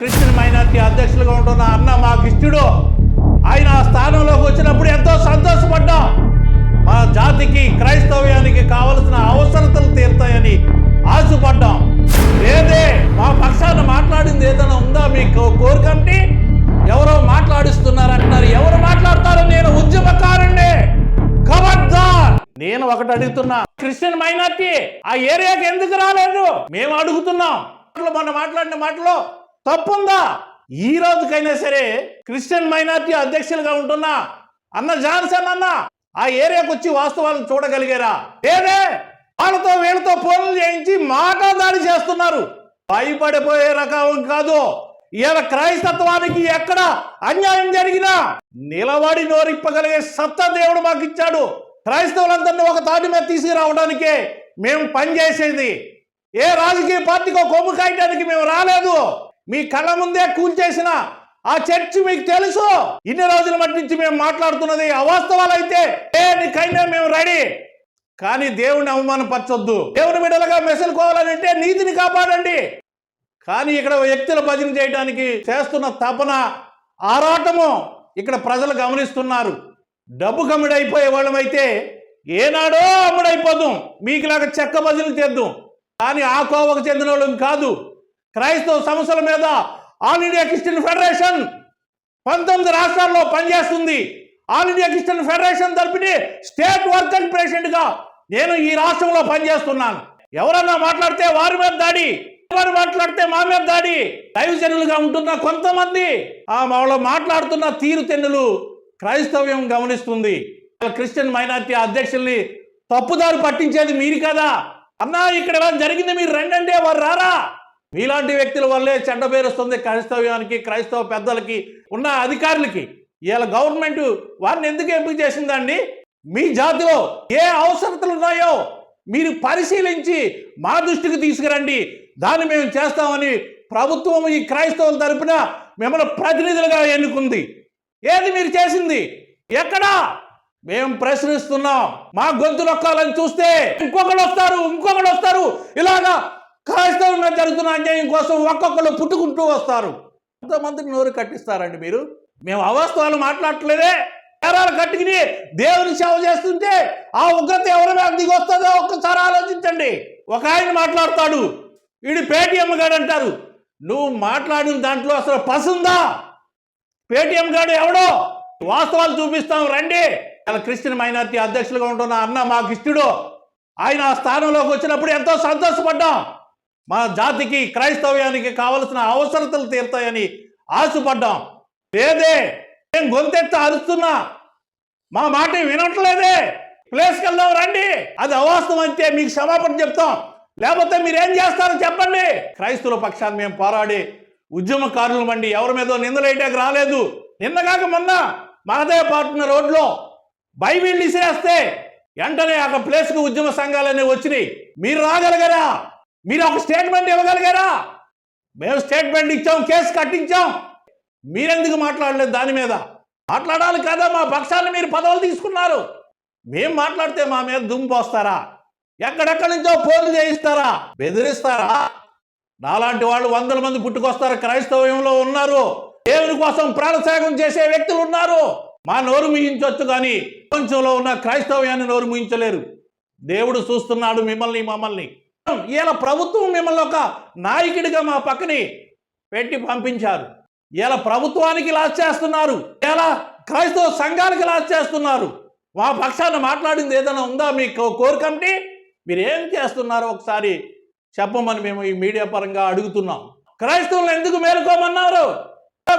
Christian minority అధ్యక్షులుగా ఉంటున్న అన్న మాకు ఇష్టడు ఆయన ఆ స్థానంలోకి వచ్చినప్పుడు ఎంతో సంతోషపడ్డాం. మన జాతికి క్రైస్తవ్యానికి కావలసిన అవసరతలు తీరుతాయని ఆశపడ్డాం. లేదే మా పక్షాన మాట్లాడింది ఏదైనా ఉందా మీకు కోరికంటే? ఎవరో మాట్లాడిస్తున్నారు అంటున్నారు ఎవరు మాట్లాడతారు నేను ఉద్యమకారుణ్ణి. ఖబర్దార్ నేను ఒకటి అడుగుతున్నా. క్రిస్టియన్ మైనార్టీ ఆ ఏరియాకి ఎందుకు రాలేదు? మేము అడుగుతున్నాం. మొన్న మాట్లాడిన మాటలో తప్పుందా? ఈ రోజుకైనా సరే క్రిస్టియన్ మైనార్టీ అధ్యక్షులుగా ఉంటున్నా అన్న జాన్సన్ అన్న ఆ ఏరియాకు వచ్చి వాస్తవాలను చూడగలిగారా? లేదే! వాళ్ళతో వీళ్ళతో ఫోన్లు చేయించి మాట దాడి చేస్తున్నారు. భయపడిపోయే రకం కాదు. ఇలా క్రైస్తత్వానికి ఎక్కడ అన్యాయం జరిగినా నిలబడి నోరిప్పగలిగే సత్తా దేవుడు మాకు ఇచ్చాడు క్రైస్తవులందరినీ ఒక తాటి మీద తీసుకురావడానికే మేము పనిచేసేది. ఏ రాజకీయ పార్టీకో కొమ్ము కాయటానికి మేము రాలేదు. మీ కళ్ళ ముందే కూల్చేసిన ఆ చర్చ్ మీకు తెలుసు. ఇన్ని రోజుల మట్టి నుంచి మేము మాట్లాడుతున్నది అవాస్తవాలైతే దేనికైనా మేము రెడీ. కానీ దేవుని అవమానపరచొద్దు. దేవుని బిడ్డలుగా మెసలుకోవాలని అంటే నీతిని కాపాడండి. కానీ ఇక్కడ వ్యక్తుల భజన చేయడానికి చేస్తున్న తపన ఆరాటము ఇక్కడ ప్రజలు గమనిస్తున్నారు. డబ్బు కమ్ముడైపోయే వాళ్ళమైతే ఏనాడో అమ్ముడైపోదాం. మీకులాగా చెక్క భజనలు చేద్దాం. కానీ ఆ కోవకు చెందిన వాళ్ళం కాదు. క్రైస్తవ సమస్యల మీద ఆల్ ఇండియా క్రిస్టియన్ ఫెడరేషన్ పంతొమ్మిది రాష్ట్రాల్లో పనిచేస్తుంది. ఆల్ ఇండియా క్రిస్టియన్ ఫెడరేషన్ తరపుని స్టేట్ వర్కింగ్ ప్రెసిడెంట్గా నేను ఈ రాష్ట్రంలో పనిచేస్తున్నాను. ఎవరన్నా మాట్లాడితే వారి మీద దాడి వారు మాట్లాడితే మా మీద దాడి. దైవజనులుగా ఉంటున్న కొంతమంది ఆ వాళ్ళు మాట్లాడుతున్న తీరు తెన్నులు క్రైస్తవ్యం గమనిస్తుంది. క్రిస్టియన్ మైనార్టీ అధ్యక్షుల్ని తప్పుదారు పట్టించేది మీరు కదా. అన్నా ఇక్కడ జరిగింది? మీరు రండంటే వారు రారా? మీలాంటి వ్యక్తుల వల్లే చెడ్డ పేరు వస్తుంది క్రైస్తవ్యానికి క్రైస్తవ పెద్దలకి ఉన్న అధికారులకి. ఇలా గవర్నమెంట్ వారిని ఎందుకు ఎంపిక చేసిందండి? మీ జాతిలో ఏ అవసరతలు ఉన్నాయో మీరు పరిశీలించి మా దృష్టికి తీసుకురండి. దాన్ని మేము చేస్తామని ప్రభుత్వం ఈ క్రైస్తవుల తరపున మిమ్మల్ని ప్రతినిధులుగా ఎన్నుకుంది. ఏది మీరు చేసింది? ఎక్కడా? మేము ప్రశ్నిస్తున్నాం. మా గొంతు నొక్కాలని చూస్తే ఇంకొకడు వస్తారు ఇంకొకడు వస్తారు. ఇలాగా క్రైస్తవంగా జరుగుతున్న అన్యాయం కోసం ఒక్కొక్కరు పుట్టుకుంటూ వస్తారు. ఎంతమందిని నోరు కట్టిస్తారండి మీరు. మేము అవాస్తవాలు మాట్లాడట్లేదే. నేరాలు కట్టుకుని దేవుని సేవ చేస్తుంటే ఆ ఉగ్రత ఎవరి మీద దిగి వస్తుందో ఒక్కసారి ఆలోచించండి. ఒక ఆయన మాట్లాడతాడు. వీడు పేటిఎం గాడు అంటారు. నువ్వు మాట్లాడిన దాంట్లో అసలు పసుందా పేటిఎం గాడు ఎవడో? వాస్తవాలు చూపిస్తాం రండి. అలా క్రిస్టియన్ మైనార్టీ అధ్యక్షులుగా ఉంటున్న అన్న మాకు ఇష్టడు. ఆయన ఆ స్థానంలోకి వచ్చినప్పుడు ఎంతో సంతోషపడ్డాం. మన జాతికి క్రైస్తవ్యానికి కావలసిన అవసరతలు తీరుతాయని ఆశపడ్డాం. లేదే నేను గొంతెత్త అరుస్తున్నా. మా మాట వినట్లేదే. ప్లేస్కి వెళ్దాం రండి. అది అవాస్తవం అయితే మీకు క్షమాపణ చెప్తాం. లేకపోతే మీరు ఏం చేస్తారో చెప్పండి. క్రైస్తవుల పక్షాన్ని మేము పోరాడి ఉద్యమకారులు మండి ఎవరి మీద నిందలేయటానికి రాలేదు. నిన్నగాక మొన్న మహదేవ పాటున్న రోడ్లో బైబిల్ ఇసిరేస్తే వెంటనే అక్కడ ప్లేస్కి ఉద్యమ సంఘాలన్నీ వచ్చినాయి. మీరు రాగలిగారా? మీరు ఒక స్టేట్మెంట్ ఇవ్వగలిగారా? మేము స్టేట్మెంట్ ఇచ్చాం కేసు కట్టించాం. మీరెందుకు మాట్లాడలేదు దాని మీద? మాట్లాడాలి కదా మా పక్షాన్ని మీరు పదవులు తీసుకున్నారు. మేము మాట్లాడితే మా మీద దుమ్ము పోస్తారా? ఎక్కడెక్కడి నుంచో ఫోన్లు చేయిస్తారా బెదిరిస్తారా? నాలాంటి వాళ్ళు వందల మంది పుట్టుకొస్తారు క్రైస్తవ్యంలో ఉన్నారు. దేవుని కోసం ప్రాణత్యాగం చేసే వ్యక్తులు ఉన్నారు. మా నోరు ముయించవచ్చు కానీ ప్రపంచంలో ఉన్న క్రైస్తవ్యాన్ని నోరు ముయించలేరు. దేవుడు చూస్తున్నాడు మిమ్మల్ని మమ్మల్ని. ఇలా ప్రభుత్వం మిమ్మల్ని ఒక నాయకుడిగా మా పక్కని పెట్టి పంపించారు. ఇలా ప్రభుత్వానికి లాస్ చేస్తున్నారు. ఇలా క్రైస్తవ సంఘానికి లాస్ చేస్తున్నారు. మా పక్షాన మాట్లాడింది ఏదైనా ఉందా మీకు కోరికంటే మీరు ఏం చేస్తున్నారో ఒకసారి చెప్పమని మేము ఈ మీడియా పరంగా అడుగుతున్నాం. క్రైస్తవులను ఎందుకు మేలుకోమన్నారు?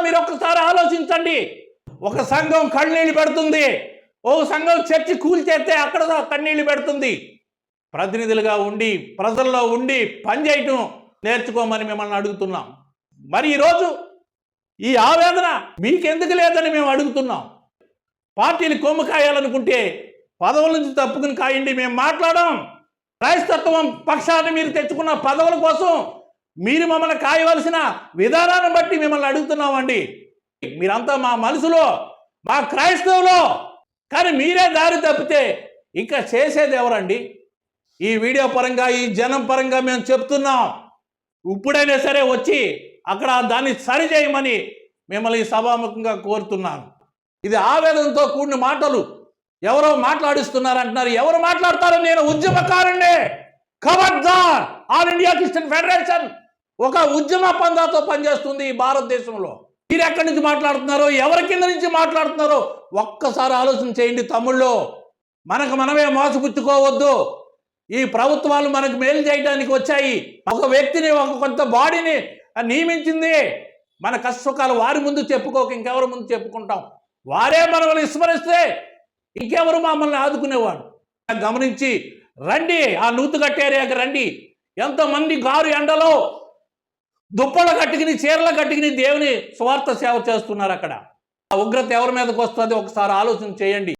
మీరు ఒక్కసారి ఆలోచించండి. ఒక సంఘం కన్నీళ్ళు పెడుతుంది. ఒక సంఘం చర్చి కూల్చేస్తే అక్కడ కన్నీళ్ళు పెడుతుంది. ప్రతినిధులుగా ఉండి ప్రజల్లో ఉండి పనిచేయటం నేర్చుకోమని మిమ్మల్ని అడుగుతున్నాం. మరి ఈరోజు ఈ ఆవేదన మీకెందుకు లేదని మేము అడుగుతున్నాం. పార్టీని కొమ్ము కాయాలనుకుంటే పదవుల నుంచి తప్పుకుని కాయండి మేము మాట్లాడాం. క్రైస్తత్వం పక్షాన్ని మీరు తెచ్చుకున్న పదవుల కోసం మీరు మమ్మల్ని కాయవలసిన విధానాన్ని బట్టి మిమ్మల్ని అడుగుతున్నామండి. మీరంతా మా మనసులో మా క్రైస్తవులో. కానీ మీరే దారి తప్పితే ఇంకా చేసేది ఎవరండి? ఈ వీడియో పరంగా ఈ జనం పరంగా మేము చెప్తున్నాం. ఇప్పుడైనా సరే వచ్చి అక్కడ దాన్ని సరిచేయమని మిమ్మల్ని సభాముఖంగా కోరుతున్నాను. ఇది ఆవేదనతో కూడిన మాటలు. ఎవరో మాట్లాడిస్తున్నారు అంటున్నారు ఎవరు మాట్లాడతారో నేను ఉద్యమకారుణ్ణే. ఖబర్దార్ ఆల్ ఇండియా క్రిస్టియన్ ఫెడరేషన్ ఒక ఉద్యమ పందాతో పనిచేస్తుంది ఈ భారతదేశంలో. మీరు ఎక్కడి నుంచి మాట్లాడుతున్నారో ఎవరి కింద నుంచి మాట్లాడుతున్నారో ఒక్కసారి ఆలోచన చేయండి తమ్ముళ్ళు. మనకు మనమే మోసపుచ్చుకోవద్దు. ఈ ప్రభుత్వాలు మనకు మేలు చేయడానికి వచ్చాయి. ఒక వ్యక్తిని ఒక కొంత బాడీని నియమించింది. మన కష్టసుఖాలు వారి ముందు చెప్పుకోక ఇంకెవరి ముందు చెప్పుకుంటాం. వారే మనల్ని విస్మరిస్తే ఇంకెవరు మమ్మల్ని ఆదుకునేవాడు గమనించి రండి ఆ నూతు కట్టేరియాకి రండి. ఎంతమంది గారు ఎండలో దుప్పల కట్టుకుని చీరల కట్టుకుని దేవుని స్వార్థ సేవ చేస్తున్నారు అక్కడ. ఆ ఉగ్రత ఎవరి మీదకి వస్తుంది? ఒకసారి ఆలోచన చేయండి.